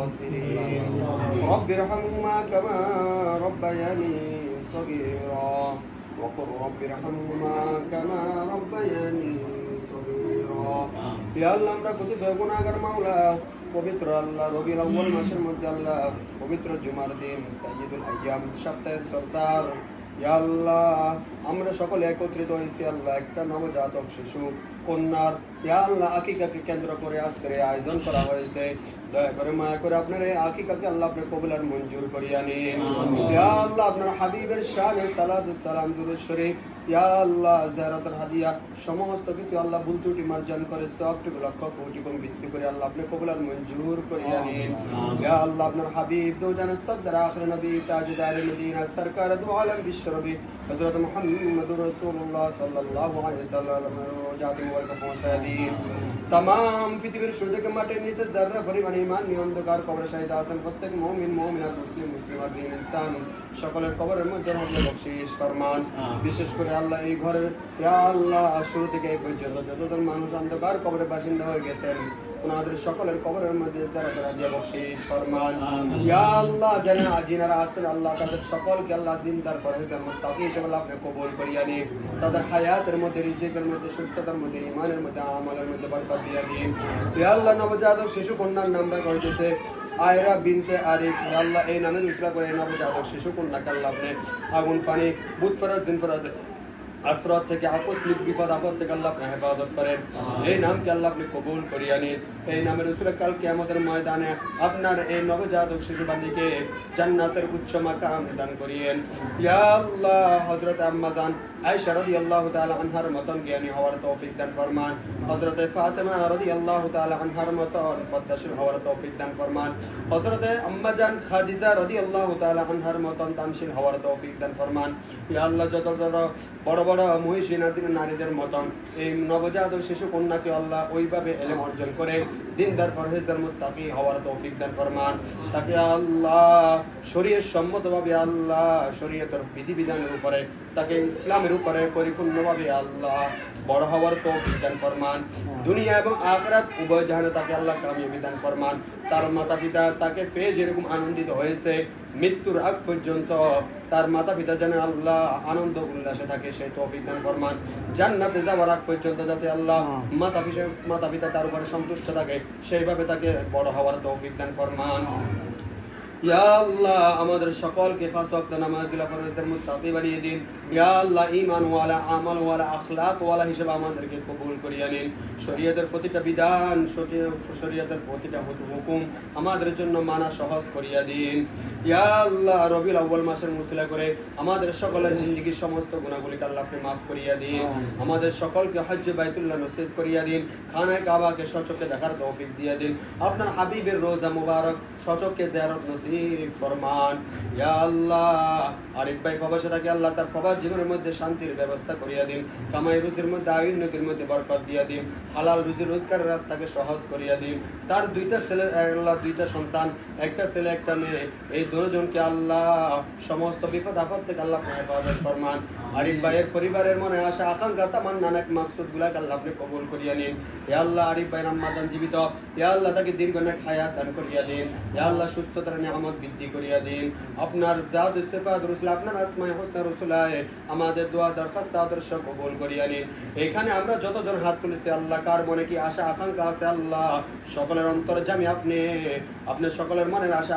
الخاسرين رب ارحمهما كما ربياني صغيرا وقل رب ارحمهما كما ربياني صغيرا يا الله আমরা কতিপয় গুনাহগার মাওলা পবিত্র আল্লাহ রবিউল আউয়াল মাসের মধ্যে আল্লাহ পবিত্র জুমার দিন সাইয়্যিদুল আইয়াম সপ্তাহের সর্দার ইয়া আল্লাহ আমরা সকলে একত্রিত হয়েছি আল্লাহ একটা নবজাতক শিশু কন্যার। ইয়া আল্লাহ আকিকাকে কেন্দ্র করে আজকের আয়োজন করা হয়েছে। দয়া করে মায়া করে আপনার এই আকিকাকে আল্লাহ আপনি কবুলার মঞ্জুর করিয়া নিন। ইয়া আল্লাহ আপনার হাবিবের শানে সালাদুস সালাম ইয়া আল্লাহ হাদিয়া সমস্ত কিছু আল্লাহ ভুল ত্রুটি মার্জন করে সবটুকু লক্ষ কোটি কম ভিত্তি করে আল্লাহ আপনি কবুলার মঞ্জুর করিয়া নিন। ইয়া আল্লাহ আপনার হাবিব দো জান সদর আখির নবী তাজদার মদিনা সরকার দু আলম বিশ্বরবি হযরত মুহাম্মদুর রাসূলুল্লাহ সাল্লাল্লাহু আলাইহি ওয়াসাল্লাম রোজাত মুবারক পৌঁছায় দিন তাম পৃথিবীর সূর্যকে মাটির নিচে যারা পরিমাণ ইমান নিয়ে অন্ধকার কবরে শাহিদ আছেন প্রত্যেক মুমিন মুমিনাত মুসলিম মুসলিমাত ইনসান সকলের কবরের মধ্যে রহমত বকশিশ ফরমান বিশেষ করে আল্লাহ এই ঘরের ইয়া আল্লাহ শুরু থেকে এই পর্যন্ত যতজন মানুষ অন্ধকার কবরের বাসিন্দা হয়ে গেছেন ওনাদের সকলের কবরের মধ্যে যারা তারা দিয়ে বকশিশ ফরমান ইয়া আল্লাহ জানা আজিনারা আছেন আল্লাহ তাদের সকলকে আল্লাহ দিনদার ফরজের তাদের মধ্যে, রিজিকের মধ্যে, সুস্থতার মধ্যে ইমানের মধ্যে, আমলের মধ্যে বরকত দিয়া দিন। হে আল্লাহ নবজাতক শিশু কন্যার নাম আয়রা বিনতে আরিফ। হে আল্লাহ, এই নামে করে নবজাতক শিশু কন্যাকে আল্লাহ আগুন, পানি বুধ ফরাজ দিন ফরাজ আসরত থেকে আকস্মিক বিপদ আপদ থেকে আল্লাহ আপনি হেফাজত করেন। এই নামকে আল্লাহ আপনি কবুল করিয়া নিন। এই নামের উসুরে কালকে আমাদের ময়দানে আপনার এই নবজাতক শিশু বান্দিকে জান্নাতের উচ্চ মাকাম দান করিয়েন। ইয়া আল্লাহ হযরত আম্মাজান আয়েশা রাদিয়াল্লাহু তাআলা আনহার মতন জ্ঞানী হওয়ার তৌফিক দান ফরমান। হযরত ফাতেমা রাদিয়াল্লাহু তাআলা আনহার মতন পদ্মাশীল হওয়ার তৌফিক দান ফরমান। হযরত আম্মাজান খাদিজা রাদিয়াল্লাহু তাআলা আনহার মতন দানশীল হওয়ার তৌফিক দান ফরমান। ইয়া আল্লাহ যত বড় বড় বড় মহিষী নাদিন নারীদের মতন। এই নবজাত শিশু কন্যাকে আল্লাহ ওইভাবে এলেম অর্জন করে, দিনদার ফরহেজের মুত্তাকি হওয়ার তৌফিক দান ফরমান। তাকে আল্লাহ শরীয়ত সম্মতভাবে আল্লাহ শরীয়তর বিধিবিধানের উপরে তাকে ইসলামের উপরে পরিপূর্ণভাবে আল্লাহ বড় হওয়ার তৌফিক দান ফরমান। দুনিয়া এবং আখরাত উভয় জাহানে তাকে আল্লাহ কামিয়াবি দান ফরমান। তার মাতা পিতা তাকে পেয়ে যেরকম আনন্দিত হয়েছে মৃত্যুর আগ পর্যন্ত তার মাতা পিতা যেন আল্লাহ আনন্দ উল্লাসে থাকে সেই তৌফিক দান ফরমান। জান্নাতে যাওয়ার আগ পর্যন্ত যাতে আল্লাহ মাতা পিতা মাতা পিতা তার উপরে সন্তুষ্ট থাকে সেইভাবে তাকে বড় হওয়ার তৌফিক দান ফরমান। ইয়া আল্লাহ আমাদের সকলকে পাঁচ ওয়াক্ত নামাজগুলা ফরজের মুত্তাকি বানিয়ে দিন। ইয়া আল্লাহ ঈমান ওয়ালা আমল ওয়ালা আখলাক ওয়ালা হিসেবে আমাদেরকে কবুল করিয়ে নিন। শরীয়তের প্রতিটা বিধান শরীয়তের প্রতিটা হুকুম আমাদের জন্য মানা সহজ করিয়া দিন। ইয়া আল্লাহ রবিউল আউয়াল মাসের মুসিলা করে আমাদের সকলের জিন্দগির সমস্ত গুণাগুলিকে আল্লাহ আপনি মাফ করিয়া দিন। আমাদের সকলকে হজ্জ বাইতুল্লাহ নসিব করিয়া দিন। খানায় কাবাকে সচকে দেখার তৌফিক দিয়ে দিন। আপনার হাবিবের রোজা মুবারক সচককে জিয়ারত নসিব ফরমান আল্লাহ। আরিফ ভাই প্রবাসীরাকে আল্লাহ তার প্রবাস জীবনের মধ্যে শান্তির ব্যবস্থা করিয়া দিন, কামাই রুজির মধ্যে মধ্যে বরকত দিয়া দিন, হালাল রুজি রোজগারের রাস্তাকে সহজ করিয়া দিন। তার দুইটা ছেলে আল্লাহ দুইটা সন্তান, একটা ছেলে, একটা মেয়ে। এই দুজনকে আল্লাহ সমস্ত বিপদ আপদ থেকে আল্লাহ হেফাজত ফরমান। আরিফ ভাইয়ের পরিবারের মনে আসা আকাঙ্ক্ষা তামান নানাক মাকসুদ গুলাকে আল্লাহ আপনি কবুল করিয়া নিন। আল্লাহ আরিফ ভাইয়ের জীবিত। ইয়া আল্লাহ তাকে দীর্ঘ নেক হায়াত দান করিয়া দিন। ইয়া আল্লাহ সুস্থতার নিয়ামত বৃদ্ধি করিয়া দিন। আপনার জাদ সেফাদ রসুল, আপনার আসমায় হোসনা রসুলায় আমাদের দোয়া দরখাস্ত আদর্শ কবুল করিয়া নিন। এখানে আমরা যতজন হাত তুলেছি, আল্লাহ কার মনে কি আশা, আকাঙ্ক্ষা আছে? আল্লাহ, সকলের অন্তর্জামী আপনি। আপনার সকলের মনের আশা